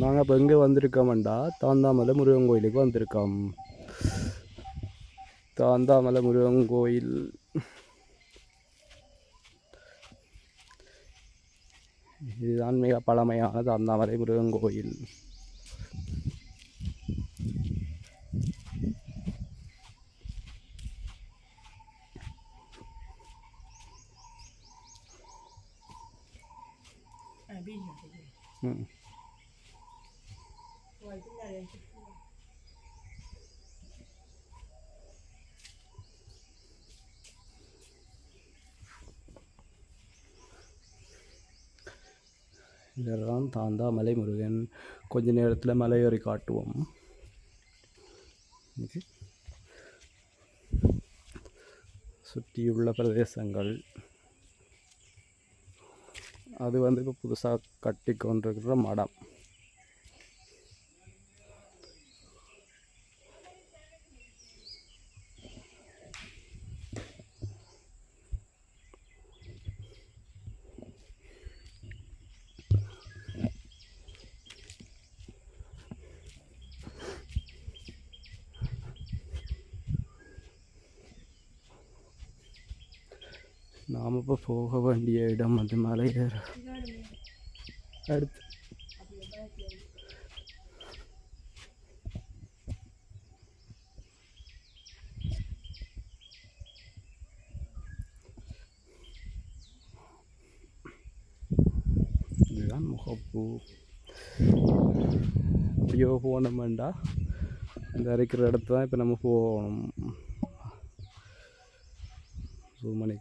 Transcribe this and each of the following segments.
நாங்கள் இப்போ எங்கே வந்திருக்கோம்டா? தாந்தாமலை முருகன் கோயிலுக்கு வந்திருக்கோம். தாந்தாமலை முருகன் கோயில். இதுதான் மிக பழமையான தாந்தாமலை முருகன் கோயில். ம். இதெல்லாம் தாந்தா மலை முருகன் கொஞ்ச நேரத்தில் மலையேறி காட்டுவோம். சுற்றியுள்ள பிரதேசங்கள். அது வந்து இப்போ புதுசாக கட்டி கொண்டிருக்கிற மடம். நாம் இப்போ போக வேண்டிய இடம் வந்து மலையேற அடுத்து இதுதான் முகப்பூ அப்படியோ போகணும் இந்த அரைக்கிற இடத்து தான் இப்போ நம்ம போகணும் ஜூம் பண்ணி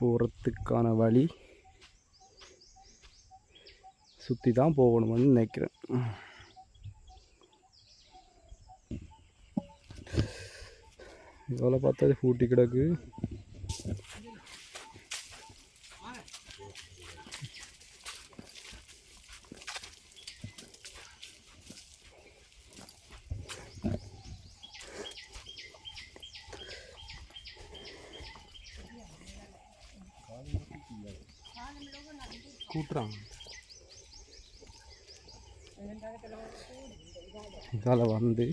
போகிறதுக்கான வழி சுற்றி தான் போகணும்னு நினைக்கிறேன். இதோட பார்த்தா அது பூட்டி கிடக்கு. கூட்டுறாங்க. இதால் வந்து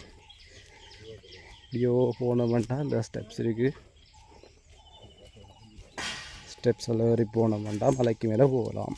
இப்படியோ போனோம்னா இந்த ஸ்டெப்ஸ் இருக்குது ஸ்டெப்ஸ் எல்லாம் ஏறி போனோம்னா மலைக்கு மேலே போகலாம்.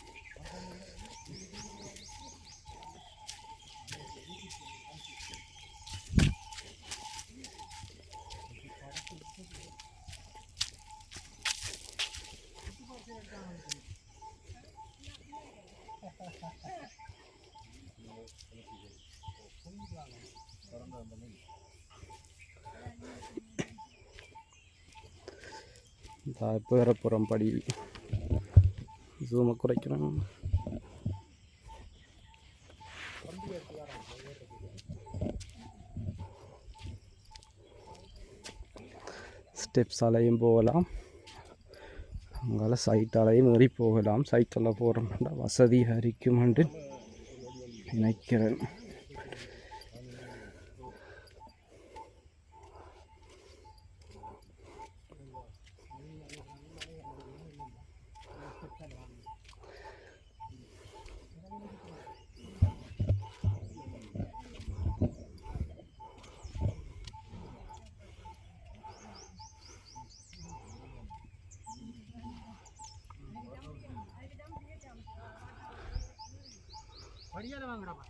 இப்போ வேற போகிறோம் படி ஜூமை குறைக்கிறோம் ஸ்டெப்ஸாலையும் போகலாம். அங்கால சைட்டாலையும் ஏறி போகலாம். சைட்டில் போகிறோம்னா வசதியாக இருக்குமென்று நினைக்கிறேன். படியால வாங்கடாப்பா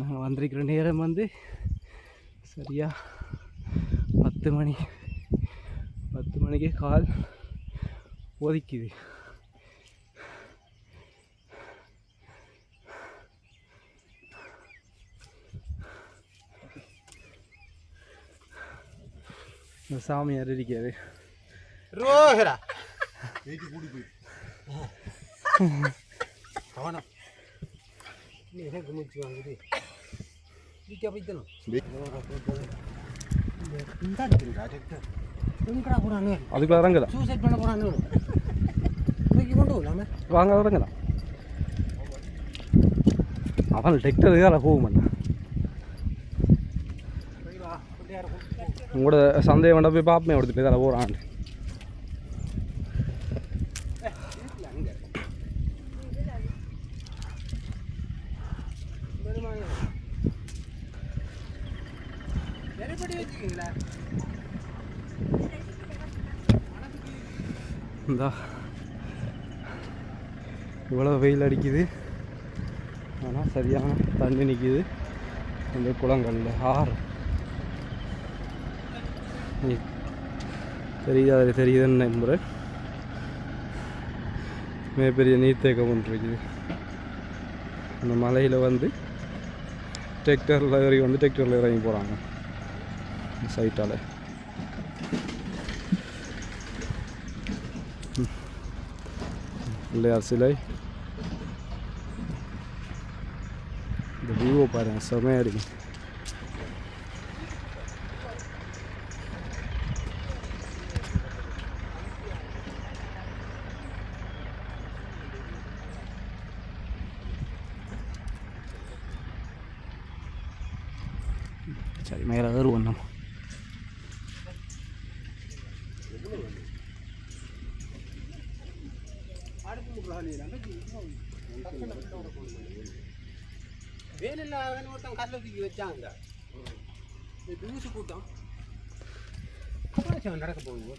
நாங்கள் வந்திருக்கிற நேரம் வந்து சரியா பத்து மணி பத்து மணிக்கு கால் ஒதுக்குது. இந்த சாமியார் இருக்காரு ரோஹரா. எனக்கு மூச்சு வாங்குது? அதுக்குள்ள இறங்கலாம் சூசைட் பண்ண தூக்கி கொண்டு போகலாமே வாங்க இறங்கலாம் அவன் டெக்டர் இதால் உங்களோட சந்தேகம் வேண்டாம் போய் பார்ப்பேன் எடுத்துட்டு இதால் இந்தா இவ்வளோ வெயில் அடிக்குது. ஆனால் சரியான தண்ணி நிற்கிது இந்த குளங்கள்ல. ஆறு. நீ- தெரியுது அதில் தெரியுதுன்னு நம்புகிறேன் மிகப்பெரிய நீர்த்தேக்கம் ஒன்று இருக்குது. அந்த மலையில் வந்து டிராக்டரில் இறங்கி வந்து டிராக்டரில் இறங்கி போகிறாங்க சைட்டால். பிள்ளையார் சிலை? இந்த வியூவை பாருங்கள் செமையாக இருக்கு. சரி மேலே ஏறுவோம் நம்ம. வேலையில்லாதவன் ஒருத்தன் கல்லை தூக்கி வச்சாங்க இந்த கூட்டம் அப்புறம் நடக்க போகுது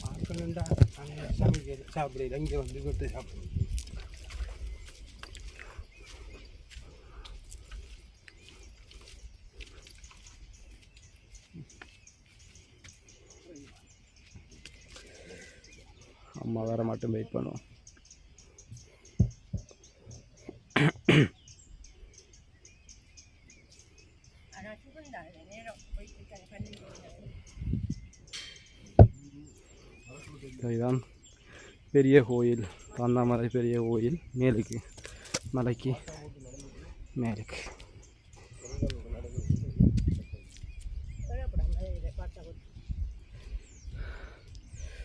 பார்க்கணுண்டா அங்கே சமைக்க சாப்பிடல இங்கே வந்து கொடுத்து சாப்பிடணும் மட்டும் வெயிட் பண்ணுவோம் இதுதான் பெரிய கோயில் தாந்தாமலை பெரிய கோயில் மேலுக்கு மலைக்கு மேலுக்கு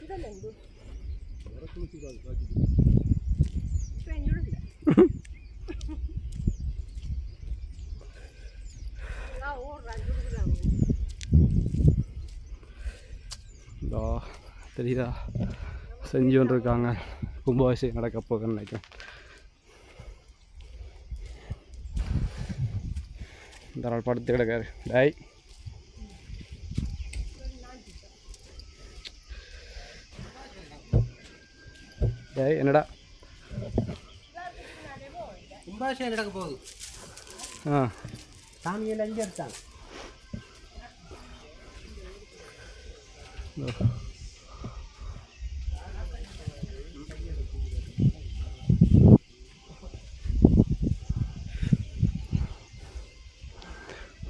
இதோ தெரியுதா? செஞ்சு கொண்டிருக்காங்க கும்பாபிஷேகம் நடக்க போகுதுன்னு நினைக்கிறேன். இந்த நாள் படுத்து கிடக்காரு டாய். டேய் என்னடா? கும்பாபிஷேகம் நடக்க போகுது? ஆ. இங்கே எடுத்தாங்க இதோ.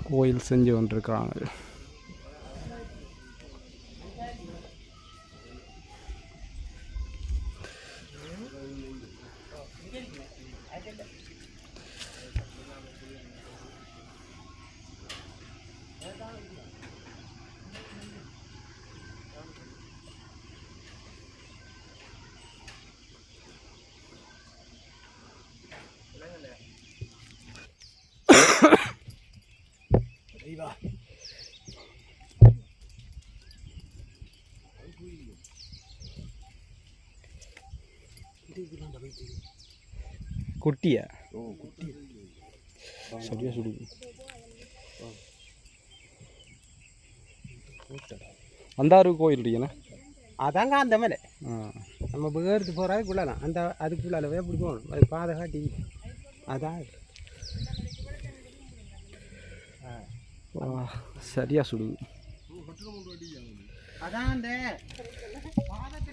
கோயில் செஞ்சு கொண்டிருக்கிறாங்க குட்டியா? ஓ குட்டி. சரியா சுடுது அந்தாறு கோயில் இருக்குண்ணே அதாங்க அந்த மேலே. நம்ம பேர்த்து போகிறதுக்குள்ளலாம் அந்த அதுக்குள்ளால போய் அப்படி போகணும். அது பாதை காட்டி. அதான். சரியா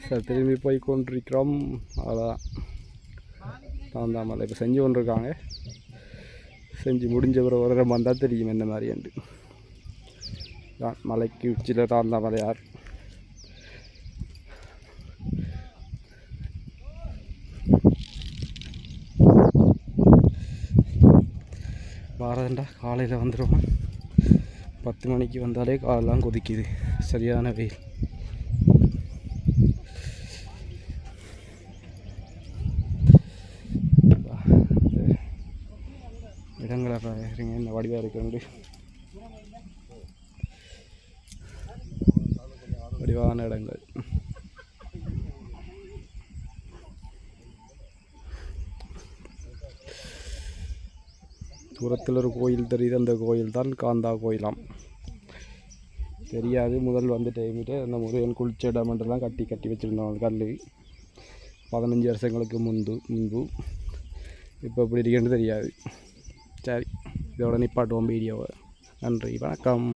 சார் திரும்பி போய் கொண்டிருக்கிறோம். அவ்வளோதான் தாந்தாமலை இப்போ செஞ்சு கொண்டிருக்காங்க. செஞ்சு முடிஞ்ச பிறகு ஒரு வந்தால் தெரியும் என்ன மாதிரின்ட்டு தான் மலைக்கு உச்சியில் தாந்தாமலையார் பாரதண்டா காலையில் வந்துடுவோம் பத்து மணிக்கு வந்தாலே காலெல்லாம் கொதிக்குது. சரியான வெயில் அப்பா, இந்த இடங்களை இந்த என்ன வடிவாக இருக்குண்டு வடிவான இடங்கள். தூரத்தில் ஒரு கோயில் தெரியுது அந்த கோயில் தான் காந்தா கோயிலாம். தெரியாது முதல் வந்து டைமிட்டு அந்த முருகன் குளிச்ச இடமென்றெல்லாம் கட்டி கட்டி வச்சுருந்தோம் கல் பதினஞ்சு வருஷங்களுக்கு முன்பு முன்பு. இப்போ எப்படி இருக்குன்னு தெரியாது. இதோட நிப்பாட்டுவோம் வீடியோவை. நன்றி வணக்கம்.